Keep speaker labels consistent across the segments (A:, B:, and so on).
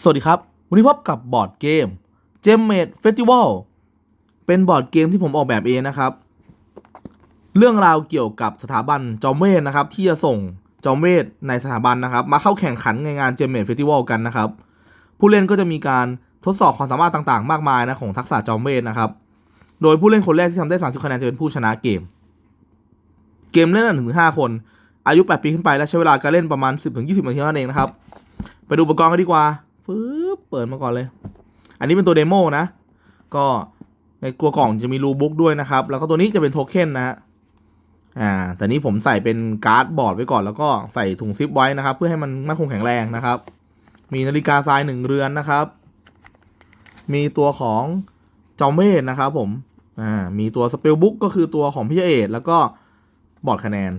A: สวัสดีครับ วันนี้พบกับบอร์ดเกม g e m m a d e Festival เป็นบอร์ดเกมที่ผมออกแบบเองนะครับ เรื่องราวเกี่ยวกับสถาบันจอมเวทนะครับ ที่จะส่งจอมเวทในสถาบันนะครับ มาเข้าแข่งขันในงาน g e m m a d e Festival กันนะครับ ผู้เล่นก็จะมีการทดสอบความสามารถต่างๆ มากมายนะของทักษะจอมเวทนะครับ โดยผู้เล่นคนแรกที่ทำได้ 30คะแนนจะเป็นผู้ชนะเกม เกมเล่นได้ถึง5คน อายุ 8 ปีขึ้นไปและใช้เวลาการเล่นประมาณ 10-20นาทีเท่านั้นเองนะครับ ไปดูอุปกรณ์กันดีกว่า ฟืบเปิดมาก่อนเลย อันนี้เป็นตัวเดโมนะ ก็ในตัวกล่องจะมีรูบุ๊กด้วยนะครับ แล้วก็ตัวนี้จะเป็นโทเค็นนะฮะ อ่า แต่นี้ผมใส่เป็นการ์ดบอร์ดไว้ก่อน แล้วก็ใส่ถุงซิปไว้นะครับ เพื่อให้มันมั่นคงแข็งแรงนะครับ มีนาฬิกาทรายหนึ่งเรือนนะครับ มีตัวของจอมเวทนะครับผม อ่า มีตัวสเปลบุ๊กก็คือตัวของพี่เอทแล้วก็บอร์ดคะแนน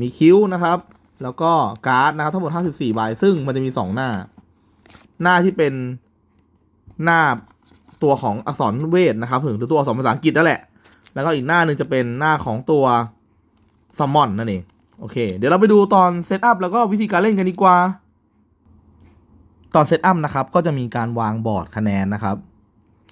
A: มีคิ้วนะครับ แล้วก็การ์ดนะครับทั้งหมด 54 ใบ ซึ่งมันจะมี 2 หน้า หน้าที่เป็นหน้าตัวของอักษรเวทนะครับหรือตัวอักษรภาษาอังกฤษนั่นแหละ แล้วก็อีกหน้าหนึ่งจะเป็นหน้าของตัวซัมมอนนั่นเองโอเค เดี๋ยวเราไปดูตอนเซตอัพแล้วก็วิธีการเล่นกันดีกว่า ตอนเซตอัพนะครับ ก็จะมีการวางบอร์ดคะแนนนะครับ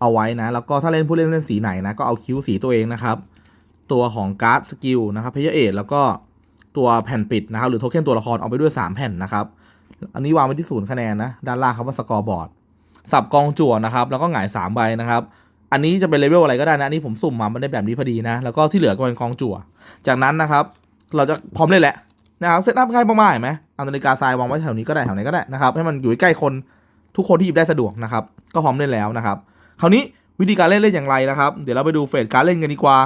A: เอาไว้นะ แล้วก็ถ้าเล่นผู้เล่นเล่นสีไหนนะ ก็เอาคิ้วสีตัวเองนะครับ ตัวของการ์ดสกิลนะครับเพย์เอทแล้วก็ตัวแผ่นปิดนะครับ หรือโทเค็นตัวละครเอาไปด้วย 3 แผ่นนะครับ อันนี้วางไว้ที่ศูนย์คะแนนนะด้านล่างครับว่าสกอร์บอร์ดสับกองจั่วนะครับแล้วก็หงาย3ใบนะครับอันนี้จะเป็นเลเวลอะไรก็ได้นะอันนี้ผมสุ่มมามันได้แบบนี้พอดีนะ แล้วก็ที่เหลือก็เป็นกองจั่ว จากนั้นนะครับ เราจะพร้อมเล่นแหละนะครับเซตอัพง่ายมากๆเห็นไหมเอานาฬิกาทรายวางไว้แถวนี้ก็ได้แถวไหนก็ได้นะครับให้มันอยู่ใกล้คนทุกคนที่หยิบได้สะดวกนะครับก็พร้อมเล่นแล้วนะครับ คราวนี้วิธีการเล่นเล่นอย่างไรนะครับ เดี๋ยวเราไปดูเฟสการเล่นกันดีกว่า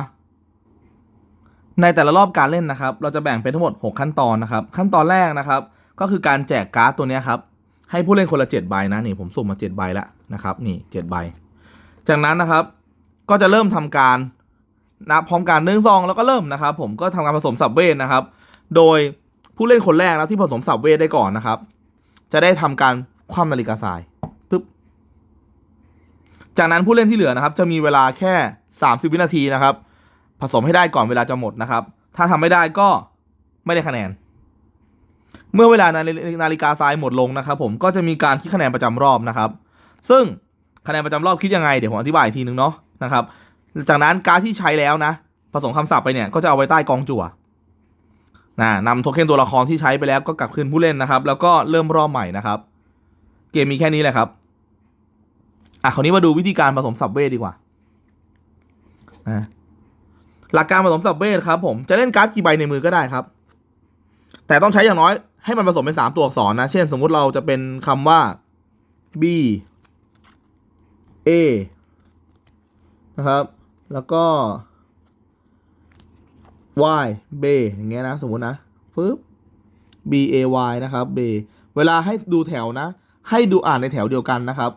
A: ในแต่ละรอบการเล่นนะครับ เราจะแบ่งเป็นทั้งหมด 6 ขั้นตอนนะครับ ขั้นตอนแรกนะครับ ก็คือการแจกการ์ดตัวนี้ครับ ให้ผู้เล่นคนละ7ใบนะนี่ผมสุ่มมา7ใบแล้วนะครับ นี่7ใบ จากนั้นนะครับ ก็จะเริ่มทำการนับพร้อมกันหนึ่งซองแล้วก็เริ่มนะครับ ผมก็ทำการผสมสับเวทนะครับ โดยผู้เล่นคนแรกนะที่ผสมสับเวทได้ก่อนนะครับ จะได้ทำการคว่ำนาฬิกาทรายตึ๊บจากนั้นผู้เล่นที่เหลือนะครับ จะมีเวลาแค่ 30 วินาทีนะครับ ผสมให้ได้ก่อนเวลาจะหมดนะครับ ถ้าทำไม่ได้ก็ไม่ได้คะแนน เมื่อเวลานาฬินาฬิกาทรายหมดลงนะครับผมก็จะมีการคิดคะแนนประจำรอบนะครับ ซึ่งคะแนนประจำรอบคิดยังไงเดี๋ยวผมอธิบายอีกทีนึงเนาะนะครับจากนั้นการที่ใช้แล้วนะผสมคำศัพท์ไปเนี่ยก็จะเอาไว้ใต้กองจั่วนะนำโทเค็นตัวละครที่ใช้ไปแล้วก็กลับคืนผู้เล่นนะครับ แล้วก็เริ่มรอบใหม่นะครับ เกมมีแค่นี้แหละครับอะคราวนี้มาดูวิธีการผสมสับเวทดีกว่านะหลักการผสมสับเวทครับผมจะเล่นการ์ดกี่ใบในมือก็ได้ครับ แต่ต้องใช้อย่างน้อย ให้มันผสมเป็นสามตัวอักษรนะ เช่น สมมุติเราจะเป็นคำว่า b a นะครับ แล้วก็ y b อย่างเงี้ยนะ สมมุตินะปึ๊บ b a y นะครับ b เวลาให้ดูแถวนะ ให้ดูอ่านในแถวเดียวกันนะครับ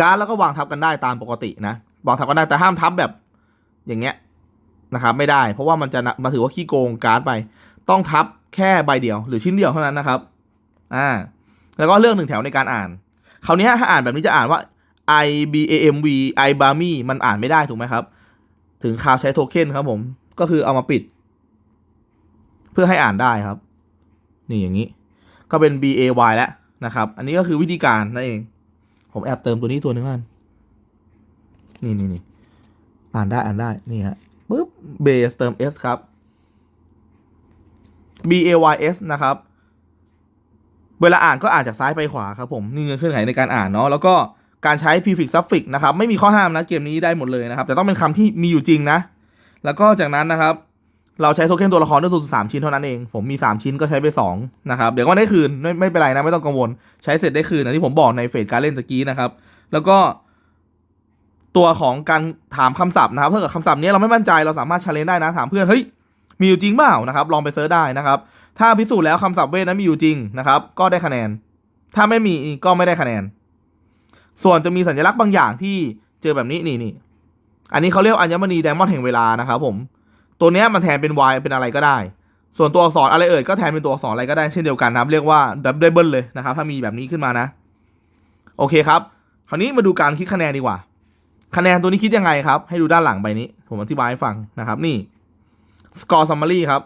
A: การแล้วก็วางทับกันได้ตามปกตินะวางทับกันได้แต่ห้ามทับแบบอย่างเงี้ยนะครับ ไม่ได้ เพราะว่ามันจะมาถือว่าขี้โกงการ์ดไป ต้องทับแค่ใบเดียว หรือชิ้นเดียวเท่านั้นนะครับอ่าแล้วก็เลือกหนึ่งแถวในการอ่านคราวนี้ถ้าอ่านแบบนี้จะอ่านว่า I B A M V I b a m i มันอ่านไม่ได้ถูกไหมครับ ถึงคราวใช้โทเค็นครับผม ก็คือเอามาปิด เพื่อให้อ่านได้ครับ นี่อย่างนี้ ก็เป็น B A Y แล้วนะครับ อันนี้ก็คือวิธีการนั่นเอง ผมแอบเติมตัวนี้ตัวหนึงกันนี่นี่นี่อ่านได้อ่านได้ นี่ฮะปึ๊บ base เติม s ครับ b a y s นะครับ เวลาอ่านก็อ่านจากซ้ายไปขวาครับผมนี่เงื่อนไหวในการอ่านเนาะแล้วก็การใช้ prefix suffix นะครับ ไม่มีข้อห้ามนะเกมนี้ได้หมดเลยนะครับ แต่ต้องเป็นคำที่มีอยู่จริงนะ แล้วก็จากนั้นนะครับ เราใช้โทเค็นตัวละครด้วยสูตรสามชิ้นเท่านั้นเอง ผมมี 3 ชิ้นก็ใช้ไป 2 นะครับ เดี๋ยวก็ได้คืนไม่ไม่เป็นไรนะไม่ต้องกังวล ใช้เสร็จได้คืนนะที่ผมบอกในเฟสการเล่นตะกี้นะครับ แล้วก็ ตัวของการถามคำศัพท์นะครับถ้าเกิดคำศัพท์นี้เราไม่มั่นใจเราสามารถชาเลนได้นะถามเพื่อนเฮ้ย มีอยู่จริงเปล่านะครับ ลองไปเซิร์ชได้นะครับ ถ้าพิสูจน์แล้วคำศัพท์เวทนั้นมีอยู่จริงนะครับ ก็ได้คะแนน ถ้าไม่มีก็ไม่ได้คะแนน ส่วนจะมีสัญลักษณ์บางอย่างที่เจอแบบนี้นี่นี่อันนี้เขาเรียกอัญมณีไดมอนด์แห่งเวลานะครับผม ตัวนี้มันแทนเป็น y เป็นอะไรก็ได้ ส่วนตัวอักษรอะไรเอ่ยก็แทนเป็นตัวอักษรอะไรก็ได้เช่นเดียวกันนะครับ เรียกว่าดับเบิลเลยนะครับ ถ้ามีแบบนี้ขึ้นมานะ โอเคครับ คราวนี้มาดูการคิดคะแนนดีกว่า คะแนนตัวนี้คิดยังไงครับ ให้ดูด้านหลังใบนี้ ผมอธิบายให้ฟังนะครับ นี่ score summary ครับ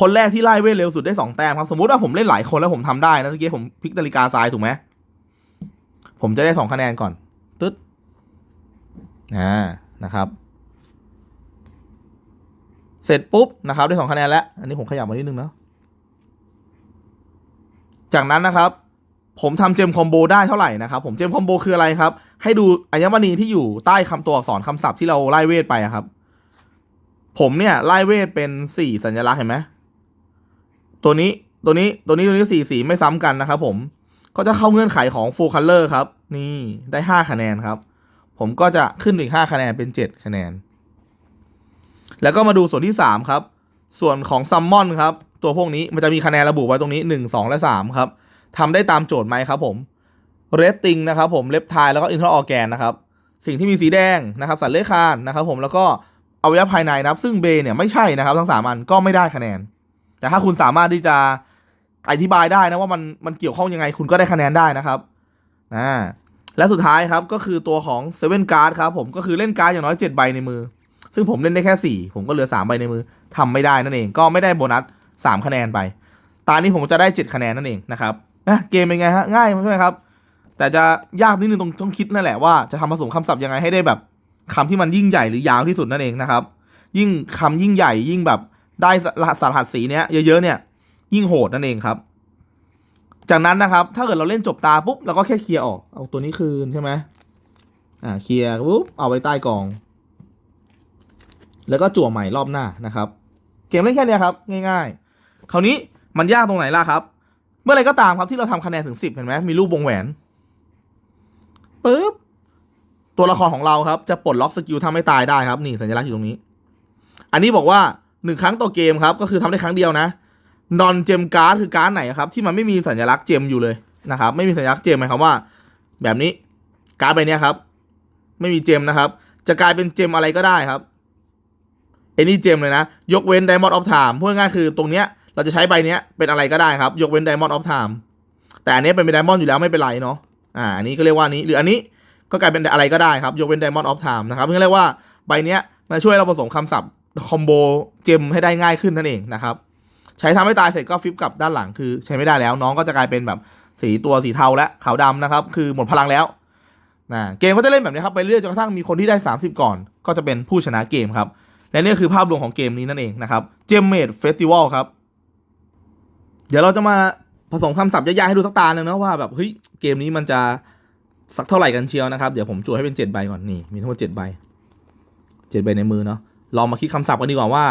A: คนแรกที่ไล่เวทเร็วสุดได้สองแต้มครับ สมมติว่าผมเล่นหลายคนแล้วผมทำได้นะเมื่อกี้ผมพลิกนาฬิกาซ้ายถูกไหมผมจะได้สองคะแนนก่อน ตึ๊ดอ่านะครับ เสร็จปุ๊บนะครับ ได้สองคะแนนแล้ว อันนี้ผมขยับมานิดนึงเนาะจากนั้นนะครับ ผมทำเจมคอมโบได้เท่าไหร่นะครับ ผมเจมคอมโบคืออะไรครับ ให้ดูอัญมณีที่อยู่ใต้คำตัวอักษรคำศัพท์ที่เราไล่เวทไปอะครับ ผมเนี่ยไล่เวทเป็นสี่สัญลักษณ์เห็นไหมตัวนี้ตัวนี้ตัวนี้ตัวนี้สี่สีไม่ซ้ำกันนะครับผมก็จะเข้าเงื่อนไขของ full color ครับ นี่ได้ห้าคะแนนครับ ผมก็จะขึ้นอีกห้าคะแนนเป็นเจ็ดคะแนน แล้วก็มาดูส่วนที่สามครับ ส่วนของซัมมอนครับ ตัวพวกนี้มันจะมีคะแนนระบุไว้ตรงนี้หนึ่งสองและสามครับทำได้ตามโจทย์ไหมครับผมเรตติงนะครับผมเล็บทายแล้วก็อินทรออแกนนะครับ สิ่งที่มีสีแดงนะครับ สัตว์เลื้อยคลานนะครับผมแล้วก็ อวัยวะภายในนะครับ ซึ่งเบเนี่ยไม่ใช่นะครับ ทั้งสามอันก็ไม่ได้คะแนน แต่ถ้าคุณสามารถที่จะอธิบายได้นะว่ามันมันเกี่ยวข้องยังไงคุณก็ได้คะแนนได้นะครับอ่าและสุดท้ายครับก็คือตัวของเซเว่นการ์ดครับผมก็คือเล่นการ์ดอย่างน้อยเจ็ดใบในมือ ซึ่งผมเล่นได้แค่สี่ผมก็เหลือสามใบในมือทำไม่ได้นั่นเอง ก็ไม่ได้โบนัสสามคะแนนไป ตานี้ผมจะได้เจ็ดคะแนนนั่นเองนะครับนะเกมเป็นไงฮะง่ายใช่ไหมครับ แต่จะยากนิดนึงตรงต้องคิดนั่นแหละว่าจะทำผสมคำศัพท์ยังไงให้ได้แบบ คำที่มันยิ่งใหญ่หรือยาวที่สุดนั่นเองนะครับ ยิ่งคำยิ่งใหญ่ยิ่งแบบได้รหัสสารหัสสีเนี้ยเยอะๆเนี่ย ยิ่งโหดนั่นเองครับ จากนั้นนะครับ ถ้าเกิดเราเล่นจบตาปุ๊บเราก็แค่เคลียร์ออกเอาตัวนี้คืนใช่ไหมอ่าเคลียร์ปุ๊บเอาไว้ใต้กอง แล้วก็จั่วใหม่รอบหน้านะครับ เกมเล่นแค่นี้ครับ ง่าย ๆ คราวนี้มันยากตรงไหนล่ะครับ เมื่อไรก็ตามครับที่เราทำคะแนนถึงสิบเห็นไหมมีรูปวงแหวนปุ๊บ ตัวละครของเราครับจะปลดล็อกสกิลทำให้ตายได้ครับนี่สัญลักษณ์อยู่ตรงนี้ อันนี้บอกว่าหนึ่งครั้งต่อเกมครับก็คือทำได้ครั้งเดียวนะนอนเจมการ์ดคือการ์ดไหนครับที่มันไม่มีสัญลักษณ์เจมอยู่เลยนะครับไม่มีสัญลักษณ์เจมหมายความว่า แบบนี้การ์ดใบเนี้ยครับ ไม่มีเจมนะครับ จะกลายเป็นเจมอะไรก็ได้ครับเอ็นี่เจมเลยนะ ยกเว้น Diamond of Time พูดง่ายคือตรงเนี้ยเราจะใช้ใบเนี้ยเป็นอะไรก็ได้ครับ ยกเว้น Diamond of Time แต่อันนี้เป็น Diamond อยู่แล้วไม่เป็นไรเนาะอ่าอันนี้ก็เรียกว่านี้หรืออันนี้ ก็กลายเป็นอะไรก็ได้ครับ ยกเว้น Diamond of Time นะครับเรียกว่าใบเนี้ยมันช่วยเราผสมคำศัพท์คอมโบเจมให้ได้ง่ายขึ้นนั่นเองนะครับ ใช้ทำให้ตายเสร็จก็ฟลิปกลับด้านหลังคือใช้ไม่ได้แล้ว น้องก็จะกลายเป็นแบบสีตัวสีเทาและขาวดำนะครับ คือหมดพลังแล้วนะเกมก็จะเล่นแบบนี้ครับไปเรื่อยจนกระทั่งมีคนที่ได้ 30 ก่อน ก็จะเป็นผู้ชนะเกมครับและนี่คือภาพรวมของเกมนี้นั่นเองนะครับเจมเมดเฟสติวัลครับ เดี๋ยวเราจะมาผสมคำศัพท์ยากๆให้ดูสักตาหนึ่งนะว่าแบบเฮ้ยเกมนี้มันจะ สักเท่าไหร่กันเชียวนะครับเดี๋ยวผมจวดให้เป็นเจ็ดใบก่อนนี่มีทั้งหมดเจ็ดใบเจ็ดใบในมือเนาะลองมาคิดคำศัพท์กันดีกว่าว่า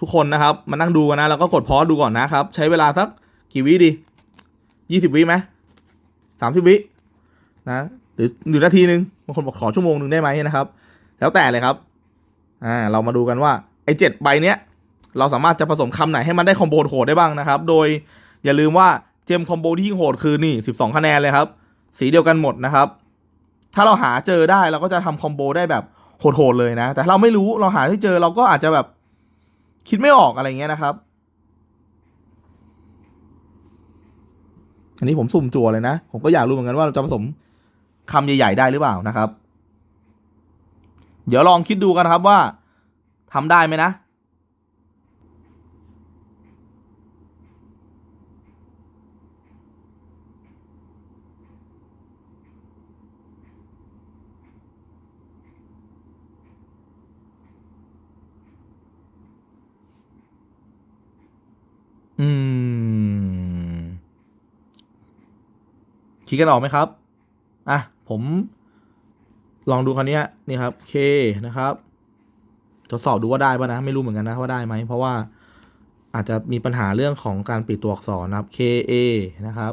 A: ทุกคนนะครับมานั่งดูกันนะแล้วก็กดพอดูก่อนนะครับใช้เวลาสักกี่วิดียี่สิบวิไหมสามสิบวินะหรือหนึ่งนาทีหนึ่งบางคนบอกขอชั่วโมงหนึ่งได้ไหมนะครับ แล้วแต่เลยครับอ่าเรามาดูกันว่าไอ้เจ็ดใบเนี้ยเราสามารถจะผสมคำไหนให้มันได้คอมโบโหดได้บ้างนะครับ โดยอย่าลืมว่าเจมคอมโบที่ยิ่งโหดคือนี่สิบสองคะแนนเลยครับ สีเดียวกันหมดนะครับ ถ้าเราหาเจอได้เราก็จะทำคอมโบได้แบบโหดๆเลยนะ แต่เราไม่รู้เราหาที่เจอเราก็อาจจะแบบคิดไม่ออกอะไรเงี้ยนะครับ อันนี้ผมสุ่มจั่วเลยนะ ผมก็อยากรู้เหมือนกันว่าเราจะผสมคำใหญ่ ๆ ได้หรือเปล่านะครับ เดี๋ยวลองคิดดูกันครับว่าทำได้ไหมนะ คิดกันออกไหมครับ อะ ผมลองดูคันนี้นี่ครับ K นะครับ ทดสอบดูว่าได้ป่ะนะ ไม่รู้เหมือนกันนะว่าได้ไหม เพราะว่าอาจจะมีปัญหาเรื่องของการปิดตัวอักษรนะครับ K A นะครับ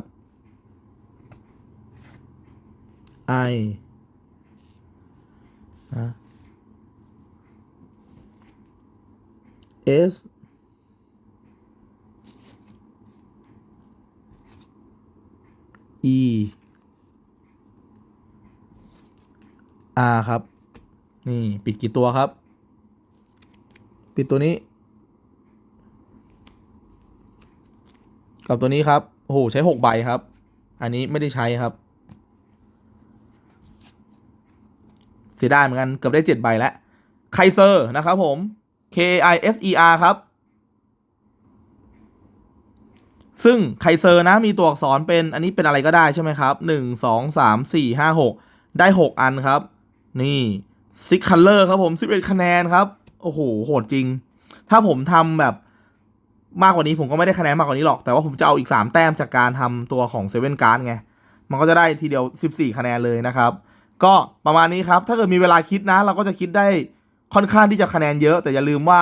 A: I นะ S E R ครับ นี่ปิดกี่ตัวครับ ปิดตัวนี้ กับตัวนี้ครับโอ้โหใช้หกใบครับ อันนี้ไม่ได้ใช้ครับเสียดายเหมือนกัน เกือบได้เจ็ดใบแล้วไคเซอร์นะครับผม K I S E R ครับ ซึ่งไคเซอร์นะมีตัวอักษรเป็นอันนี้เป็นอะไรก็ได้ใช่ไหมครับหนึ่งสองสามสี่ห้าหกได้หกอันครับ นี่ซิกคัลเลอร์ครับผมสิบเอ็ดคะแนนครับ โอ้โห โหดจริง ถ้าผมทำแบบมากกว่านี้ผมก็ไม่ได้คะแนนมากกว่านี้หรอก แต่ว่าผมจะเอาอีก 3 แต้มจากการทำตัวของเซเว่นการ์ดไง มันก็จะได้ทีเดียว 14 คะแนนเลยนะครับ ก็ประมาณนี้ครับ ถ้าเกิดมีเวลาคิดนะ เราก็จะคิดได้ค่อนข้างที่จะคะแนนเยอะ แต่อย่าลืมว่า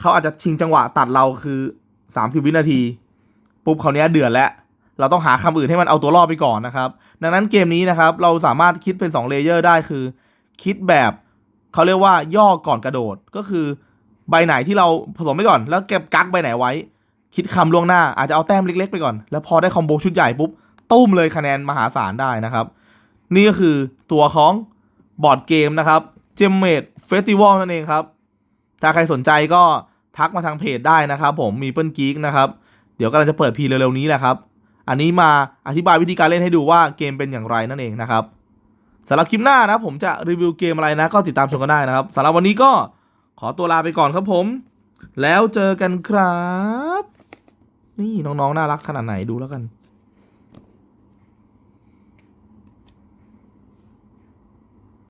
A: เขาอาจจะชิงจังหวะตัดเราคือ 30 วินาที ปุ๊บเขาวเนี้ยเดือดแล้วเราต้องหาคำอื่นให้มันเอาตัวรอดไปก่อนนะครับ ดังนั้นเกมนี้นะครับ เราสามารถคิดเป็น2เลเยอร์ได้คือ คิดแบบเขาเรียกว่าย่อก่อนกระโดดก็คือใบไหนที่เราผสมไปก่อน แล้วเก็บกักใบไหนไว้ คิดคำล่วงหน้าอาจจะเอาแต้มเล็ก ๆ ไปก่อน แล้วพอได้คอมโบชุดใหญ่ปุ๊บตุ้มเลยคะแนนมหาศาลได้นะครับ นี่ก็คือตัวของบอร์ดเกมนะครับเจมเมดเฟสติวัลนั่นเองครับ ถ้าใครสนใจก็ทักมาทางเพจได้นะครับ ผมมีเปิ้ลกีกนะครับ เดี๋ยวกำลังจะเปิดพีเร็วๆนี้แหละครับ อันนี้มาอธิบายวิธีการเล่นให้ดูว่าเกมเป็นอย่างไรนั่นเองนะครับสำหรับคลิปหน้านะผมจะรีวิวเกมอะไรนะก็ติดตามชมกันได้นะครับสำหรับวันนี้ก็ขอตัวลาไปก่อนครับผม แล้วเจอกันครับ นี่น้องๆน่ารักขนาดไหนดูแล้วกัน